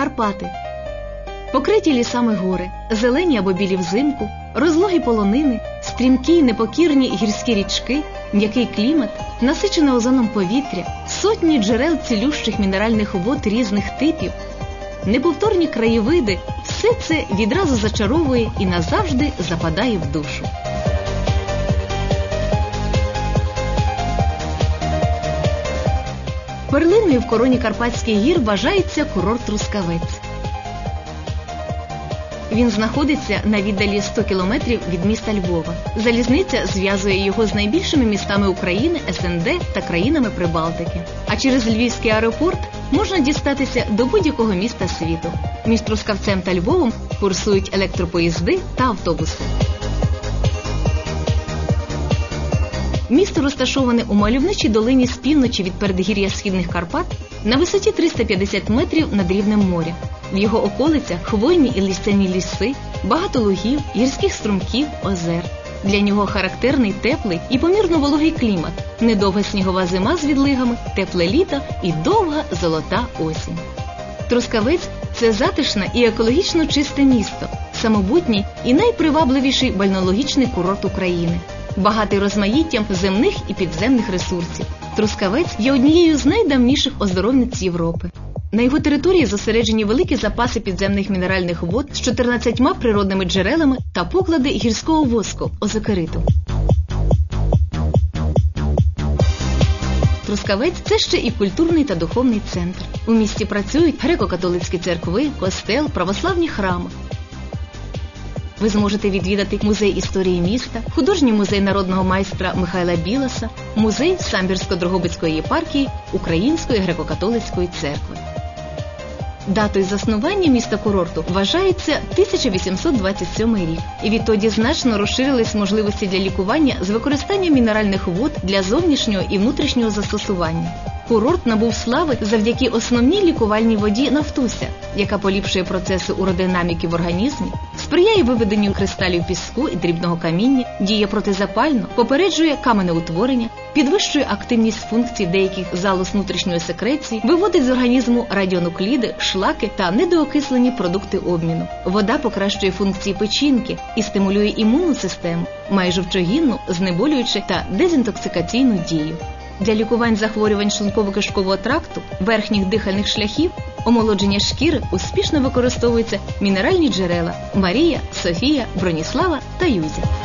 Карпати. Покриті лісами гори, зелені або білі взимку, розлогі полонини, стрімкі й непокірні гірські річки, м'який клімат, насичене озоном повітря, сотні джерел цілющих мінеральних вод різних типів, неповторні краєвиди все це відразу зачаровує і назавжди западає в душу. Перлиною в короні Карпатських гір вважається курорт Трускавець. Він знаходиться на віддалі 100 кілометрів від міста Львова. Залізниця зв'язує його з найбільшими містами України, СНД та країнами Прибалтики. А через Львівський аеропорт можна дістатися до будь-якого міста світу. Між Трускавцем та Львовом курсують електропоїзди та автобуси. Місто розташоване у мальовничій долині з півночі від передгір'я східних Карпат на висоті 350 метрів над рівнем моря. В його околицях хвойні і лісяні ліси, багато лугів, гірських струмків, озер. Для нього характерний теплий і помірно вологий клімат, недовга снігова зима з відлигами, тепле літо і довга золота осінь. Трускавець це затишне і екологічно чисте місто, самобутній і найпривабливіший бальнологічний курорт України багатий розмаїттям земних і підземних ресурсів. Трускавець є однією з найдавніших оздоровниць Європи. На його території зосереджені великі запаси підземних мінеральних вод з 14 природними джерелами та поклади гірського воску озокериту. Трускавець це ще і культурний та духовний центр. У місті працюють греко-католицькі церкви, костел, православні храми. Ви зможете відвідати музей історії міста, художній музей народного майстра Михайла Білоса, музей Самбірсько-Дрогобицької єпархії Української греко-католицької церкви. Датою заснування міста курорту вважається 1827 рік, і відтоді значно розширились можливості для лікування з використанням мінеральних вод для зовнішнього і внутрішнього застосування. Курорт набув слави завдяки основній лікувальній воді нафтуся, яка поліпшує процеси уродинаміки в організмі, сприяє виведенню кристалів піску і дрібного каміння, діє протизапально, попереджує каменеутворення, підвищує активність функцій деяких залоз внутрішньої секреції, виводить з організму радіонукліди, шлаки та недоокислені продукти обміну. Вода покращує функції печінки і стимулює імунну систему, має жовчогінну, знеболюючу та дезінтоксикаційну дію. Для лікувань захворювань шлунково-кишкового тракту, верхніх дихальних шляхів, омолодження шкіри успішно використовуються мінеральні джерела Марія, Софія, Броніслава та Юзя.